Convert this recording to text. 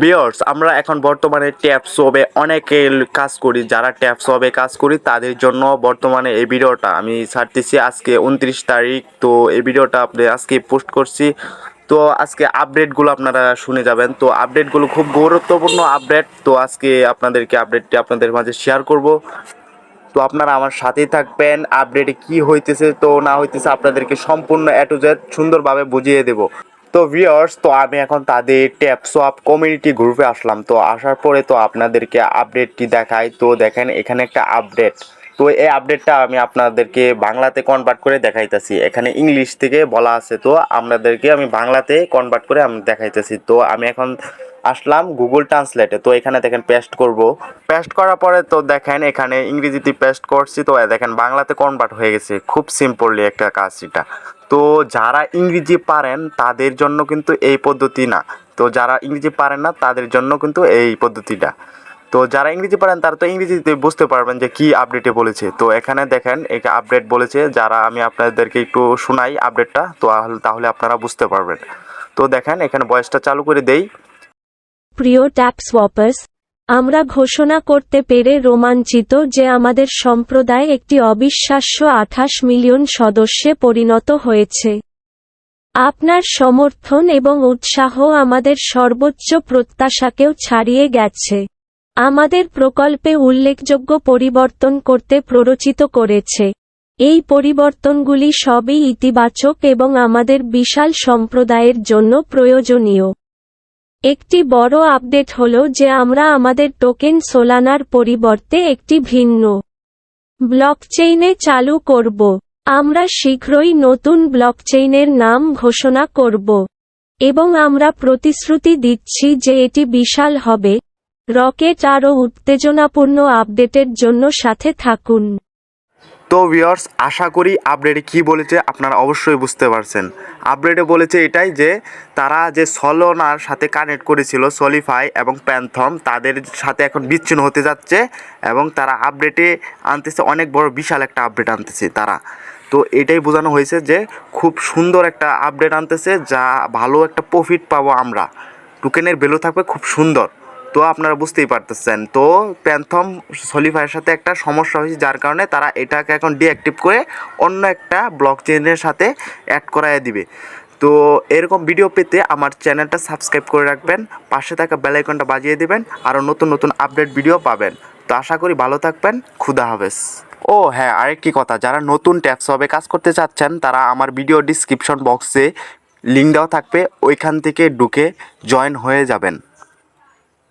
বিয়ার্স আমরা এখন বর্তমানে ট্যাপ সবে অনেকে কাজ করি, যারা ট্যাপ সবে কাজ করি, তাদের জন্য বর্তমানে এই ভিডিওটা আমি ছাড়তেছি। আজকে উনত্রিশ তারিখ, তো এই ভিডিওটা আপনি আজকে পোস্ট করছি। তো আজকে আপডেটগুলো আপনারা শুনে যাবেন। তো আপডেটগুলো খুব গুরুত্বপূর্ণ আপডেট তো আজকে আপনাদেরকে আপডেটটি আপনাদের মাঝে শেয়ার করব। তো আপনারা আমার সাথেই থাকবেন আপডেটে কি হইতেছে, তো না হইতেছে আপনাদেরকে সম্পূর্ণ এ টু সুন্দরভাবে বুঝিয়ে দেব। তো ভিউয়ার্স তো আমি এখন তাদের ট্যাপ সোয়াপ কমিউনিটি গ্রুপে আসলাম। তো আসার পরে তো আপনাদেরকে আপডেটটি দেখাই। তো দেখেন, এখানে একটা আপডেট তো এই আপডেটটা আমি আপনাদেরকে বাংলাতে কনভার্ট করে দেখাইতেছি। এখানে ইংলিশ থেকে বলা আছে। তো আপনাদেরকে আমি বাংলাতে কনভার্ট করে আমি দেখাইতেছি। তো আমি এখন আসলাম গুগল ট্রান্সলেটে তো এখানে দেখেন পেস্ট করব। পেস্ট করার পরে তো দেখেন, এখানে ইংরেজিতে পেস্ট করছি। তো দেখেন, বাংলাতে কনভার্ট হয়ে গেছে। খুব সিম্পলি একটা কাজ এটা। তো যারা ইংরেজি পারেন, তাদের জন্য কিন্তু এই পদ্ধতি না। তো যারা ইংরেজি পারেন না, তাদের জন্য কিন্তু এই পদ্ধতিটা। তো যারা ইংরেজি পারেন, তারা তো ইংরেজিতে বুঝতে পারবেন যে কি আপডেটে বলেছে। তো এখানে দেখেন, এটা আপডেট বলেছে। যারা আমি আপনাদেরকে একটু শোনাই আপডেটটা তো তাহলে- আপনারা বুঝতে পারবেন। তো দেখেন, এখানে বয়সটা চালু করে দেই। প্রিয় ট্যাপ সোয়াপার্স আমরা ঘোষণা করতে পেরে রোমাঞ্চিত যে আমাদের সম্প্রদায় একটি অবিশ্বাস্য আঠাশ মিলিয়ন সদস্যে পরিণত হয়েছে। আপনার সমর্থন এবং উৎসাহ আমাদের সর্বোচ্চ প্রত্যাশাকেও ছাড়িয়ে গেছে। আমাদের প্রকল্পে উল্লেখযোগ্য পরিবর্তন করতে প্ররোচিত করেছে। এই পরিবর্তনগুলি সবই ইতিবাচক এবং আমাদের বিশাল সম্প্রদায়ের জন্য প্রয়োজনীয়। একটি বড় আপডেট হল যে আমরা আমাদের টোকেন সোলানার পরিবর্তে একটি ভিন্ন ব্লকচেইনে চালু করব। আমরা শীঘ্রই নতুন ব্লকচেইনের নাম ঘোষণা করব। এবং আমরা প্রতিশ্রুতি দিচ্ছি যে এটি বিশাল হবে। রকেট আরও উত্তেজনাপূর্ণ আপডেটের জন্য সাথে থাকুন। তো ভিউয়ার্স আশা করি আপডেটে কি বলেছে আপনারা অবশ্যই বুঝতে পারছেন। আপডেটে বলেছে এটাই যে, তারা যে সলোনার সাথে কানেক্ট করেছিল সলিফাই এবং প্যান্থম তাদের সাথে এখন বিচ্ছিন্ন হতে যাচ্ছে এবং তারা আপডেটে আনতেছে, অনেক বড় বিশাল একটা আপডেট আনতেছে তারা। তো এটাই বোঝানো হয়েছে যে, খুব সুন্দর একটা আপডেট আনতেছে, যা ভালো একটা প্রফিট পাবো আমরা। টোকেনের ভ্যালু থাকবে খুব সুন্দর। তো আপনারা বুঝতেই পারতেছেন। তো প্যান্থম সলিফাইয়ের সাথে একটা সমস্যা হয়েছে, যার কারণে তারা এটাকে এখন ডিঅ্যাক্টিভ করে অন্য একটা ব্লক চেইনের সাথে অ্যাড করায় দিবে। তো এরকম ভিডিও পেতে আমার চ্যানেলটা সাবস্ক্রাইব করে রাখবেন, পাশে থাকা বেল আইকনটা বাজিয়ে দেবেন আরও নতুন নতুন আপডেট ভিডিও পাবেন। তো আশা করি ভালো থাকবেন, খুদা হাফেজ। ও হ্যাঁ আরেকটি কথা, যারা নতুন ট্যাপস হবে কাজ করতে চাচ্ছেন, তারা আমার ভিডিও ডিসক্রিপশন বক্সে লিঙ্ক দেওয়া থাকবে, ওইখান থেকে ঢুকে জয়েন হয়ে যাবেন।